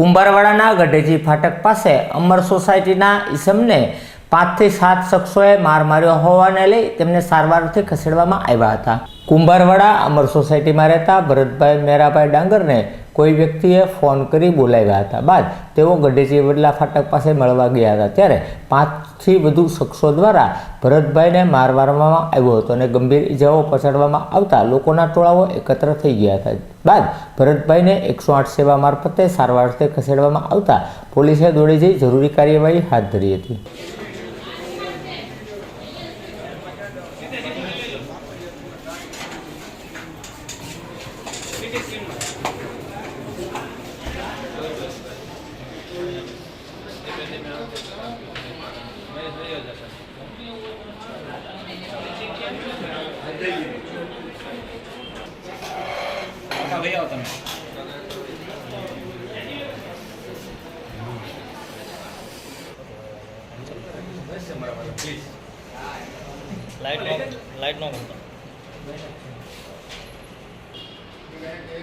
કુંભારવાડાના ગઢેજી ફાટક પાસે અમર સોસાયટીના ઈસમને પાંચથી સાત શખ્સોએ માર માર્યો હોવાને લઈ તેમને સારવારથી ખસેડવામાં આવ્યા હતા. કુંભારવાડા અમર સોસાયટીમાં રહેતા ભરતભાઈ મેરાભાઈ ડાંગરને કોઈ વ્યક્તિએ ફોન કરી બોલાવ્યા હતા. બાદ તેઓ ગઢેજી વડલા ફાટક પાસે મળવા ગયા હતા. ત્યારે પાંચથી વધુ શખ્સો દ્વારા ભરતભાઈને માર મારવામાં આવ્યો હતો અને ગંભીર ઇજાઓ પહોંચાડવામાં આવતા લોકોના ટોળાઓ એકત્ર થઈ ગયા હતા. બાદ ભરતભાઈને એકસો આઠ સેવા મારફતે સારવારથી ખસેડવામાં આવતા પોલીસે દોડી જઈ જરૂરી કાર્યવાહી હાથ ધરી હતી. આવો તમે લાઈટ લાઈટ નો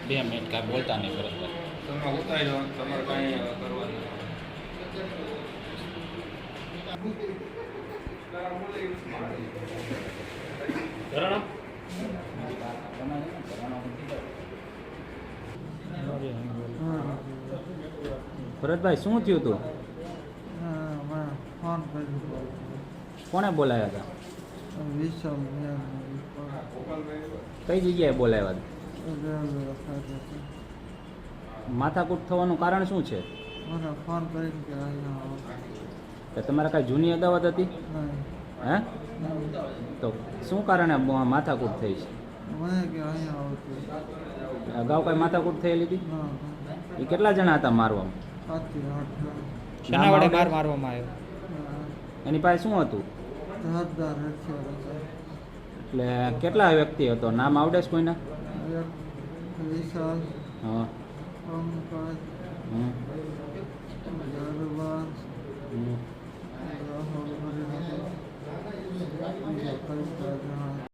બે મિનિટ કાંઈ બોલતા નહીં બરાબર તમે ઉતારી તમારે કાંઈ કરવાનું ભરતભાઈ શું થયું હતું કોણે બોલાવ્યા હતા? કઈ જગ્યાએ બોલાવ્યા હતા? માથાકૂટ થવાનું કારણ શું છે? ફોન કરીને તમારે કાંઈ જૂની અદાવત હતી? હે? તો શું કારણે માથાકૂટ થઈ છે? મને કે અહીંયા અગાઉ કઈ માથાકૂટ થયેલી હતી એ કેટલા જણા હતા મારવામાં? સાતથી આઠ શેના વડે માર મારવામાં આવ્યો? એની પાસે શું હતું? એટલે કેટલા વ્યક્તિ હતો? નામ આવડે છે કોઈના? વિશાલ હા.